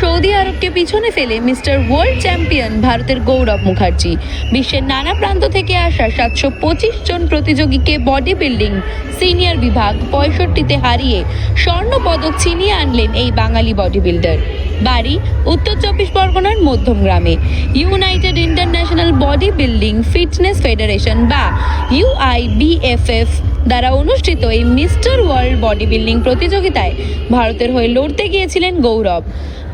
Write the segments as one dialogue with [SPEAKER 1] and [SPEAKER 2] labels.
[SPEAKER 1] Saudi আরবকে পিছনে ফেলে mister world champion ভারতের গৌরব মুখার্জি। বিশ্বের নানা প্রান্ত থেকে আসা সাতশো পঁচিশ জন প্রতিযোগীকে বডি বিল্ডিং সিনিয়র বিভাগ পঁয়ষট্টিতে হারিয়ে স্বর্ণ পদক ছিনিয়ে আনলেন এই বাঙালি বডি বিল্ডার বাড়ি উত্তর চব্বিশ পরগনার মধ্যম গ্রামে। United international body building fitness federation বা ইউআইবিএফএফ দ্বারা অনুষ্ঠিত এই মিস্টার ওয়ার্ল্ড বডি বিল্ডিং প্রতিযোগিতায় ভারতের হয়ে লড়তে গিয়েছিলেন গৌরব।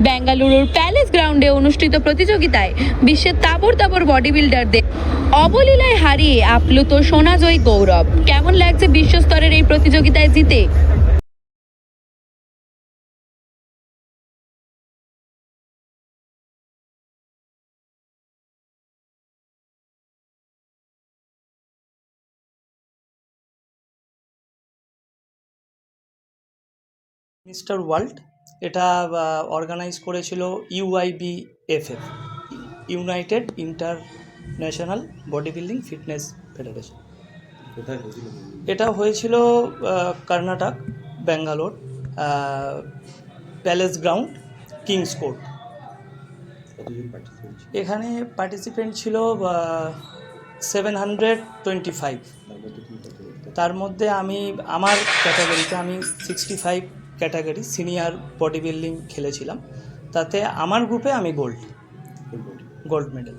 [SPEAKER 1] বেঙ্গালুরুর প্যালেস গ্রাউন্ডে অনুষ্ঠিত প্রতিযোগিতায় বিশ্বের তাবর তাবর বডি বিল্ডারদের অবলীলায় হারিয়ে আপ্লুত সোনাজয়ী গৌরব। কেমন লাগছে বিশ্বস্তরের এই প্রতিযোগিতায় জিতে
[SPEAKER 2] মিস্টার ওয়ার্ল্ড এটা অর্গানাইজ করেছিল UIBFF united international body building fitness federation এটা হয়েছিল Karnataka Bangalore palace ground kings court. এখানে পার্টিসিপেন্ট ছিল সেভেন হান্ড্রেড টোয়েন্টি ফাইভ
[SPEAKER 3] তার মধ্যে
[SPEAKER 2] আমি আমার ক্যাটাগরিতে আমি sixty five category, senior body building খেলেছিলাম তাতে আমার গ্রুপে আমি গোল্ড গোল্ড মেডেল?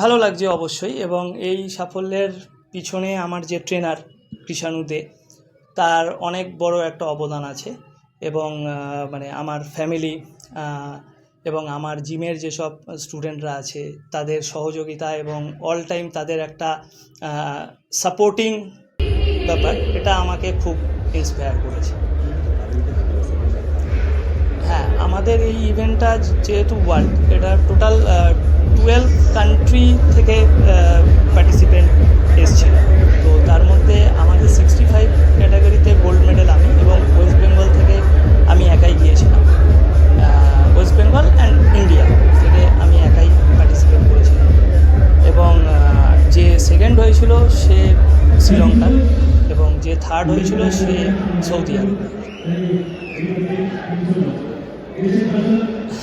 [SPEAKER 2] ভালো লাগছে অবশ্যই এবং এই সাফল্যের পিছনে আমার যে ট্রেনার কৃষাণু দে, তার অনেক বড় একটা অবদান আছে এবং মানে আমার ফ্যামিলি এবং আমার জিমের যেসব স্টুডেন্টরা আছে, তাদের সহযোগিতা এবং অল টাইম তাদের একটা সাপোর্টিং ব্যাপার, এটা আমাকে খুব ইন্সপায়ার করেছে। হ্যাঁ আমাদের এই ইভেন্টটা যেহেতু ওয়ার্ল্ড এটা টোটাল টুয়েলভ কান্ট্রি থেকে পার্টিসিপেন্ট এসেছিল। তো তার মধ্যে আমাদের সিক্সটি ফাইভ ক্যাটাগরিতে গোল্ড মেডেল আমি এবং ওয়েস্ট বেঙ্গল থেকে আমি একাই গিয়েছিলাম। ওয়েস্ট বেঙ্গল অ্যান্ড ইন্ডিয়া থেকে আমি একাই পার্টিসিপেট করেছিলাম। এবং যে সেকেন্ড হয়েছিল সে শ্রীলঙ্কার। এবং যে থার্ড হয়েছিল সে সৌদি আরব।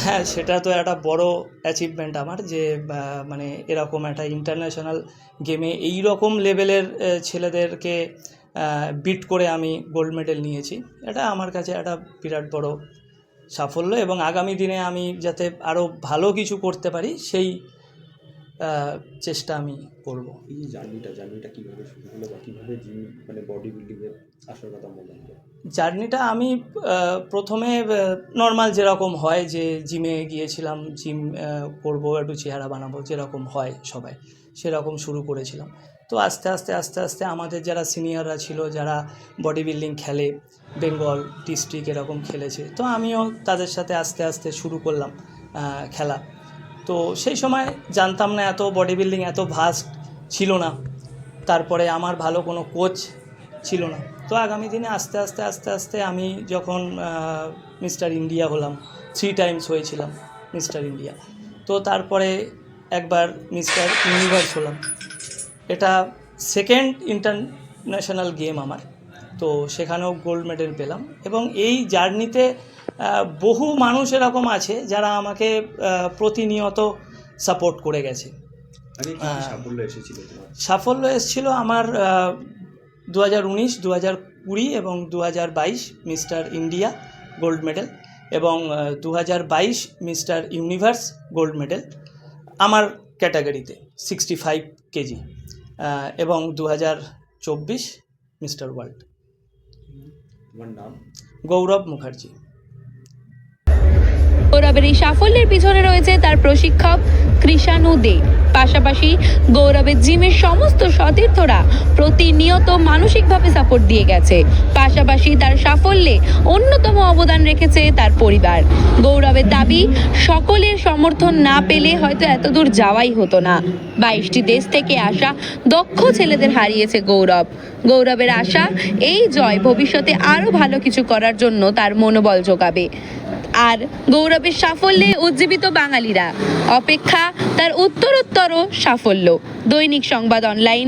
[SPEAKER 2] হ্যাঁ সেটা তো একটা বড় অ্যাচিভমেন্ট আমার যে মানে এরকম একটা ইন্টারন্যাশনাল গেমে এই রকম লেভেলের ছেলেদেরকে বিট করে আমি গোল্ড মেডেল নিয়েছি। এটা আমার কাছে একটা বিরাট বড় সাফল্য এবং আগামী দিনে আমি যাতে আরও ভালো কিছু করতে পারি, সেই চেষ্টা আমি করব।
[SPEAKER 3] এই যে জার্নিটা জার্নিটা কীভাবে শুরু হলো বা কীভাবে জিম মানে বডি বিল্ডিংয়ের আসার কথা মনে হলো?
[SPEAKER 2] জার্নিটা আমি প্রথমে নর্মাল যেরকম হয় যে জিমে গিয়েছিলাম জিম করব একটু চেহারা বানাবো যেরকম হয় সবাই সেরকম শুরু করেছিলাম। তো আস্তে আস্তে আস্তে আস্তে আমাদের যারা সিনিয়ররা ছিল যারা বডি বিল্ডিং খেলে বেঙ্গল ডিস্ট্রিক্ট এরকম খেলেছে তো আমিও তাদের সাথে আস্তে আস্তে শুরু করলাম খেলা। তো সেই সময় জানতাম না এত বডি বিল্ডিং এত ভাস্ট ছিল না। তারপরে আমার ভালো কোনো কোচ ছিল না। তো আগামী দিনে আস্তে আস্তে আস্তে আস্তে আমি যখন মিস্টার ইন্ডিয়া হলাম থ্রি টাইমস হয়েছিলাম মিস্টার ইন্ডিয়া তো তারপরে একবার মিস্টার ইউনিভার্স হলাম। এটা সেকেন্ড ইন্টারন্যাশনাল গেম আমার। তো সেখানেও গোল্ড মেডেল পেলাম এবং এই জার্নিতে বহু মানুষ এরকম আছে যারা আমাকে প্রতিনিয়ত সাপোর্ট করে গেছে।
[SPEAKER 3] সাফল্য এসেছিল
[SPEAKER 2] সাফল্য এসেছিল আমার দু হাজার উনিশ দু হাজার কুড়ি এবং দু হাজার বাইশ মিস্টার ইন্ডিয়া গোল্ড মেডেল এবং দু হাজার বাইশ মিস্টার ইউনিভার্স গোল্ড মেডেল আমার ক্যাটাগরিতে সিক্সটি ফাইভ কেজি এবং দু হাজার চব্বিশ মিস্টার ওয়ার্ল্ড। গৌরব মুখার্জি।
[SPEAKER 1] গৌরবের এই সাফল্যের পিছনে রয়েছে তার প্রশিক্ষক কৃষাণু দে। পাশাপাশি গৌরবের জিমের সমস্ত সতীর্থরা প্রতিনিয়ত মানসিকভাবে সাপোর্ট দিয়ে গেছে। পাশাপাশি তার সাফল্যে অন্যতম অবদান রেখেছে তার পরিবার। গৌরবের দাবি, সকলের সমর্থন না পেলে হয়তো এতদূর যাওয়াই হতো না। বাইশটি দেশ থেকে আসা দক্ষ ছেলেদের হারিয়েছে গৌরব। গৌরবের আশা, এই জয় ভবিষ্যতে আরও ভালো কিছু করার জন্য তার মনোবল যোগাবে। আর গৌরবের সাফল্যে উজ্জীবিত বাঙালিরা। অপেক্ষা তার উত্তরোত্তর সাফল্য। দৈনিক সংবাদ অনলাইন।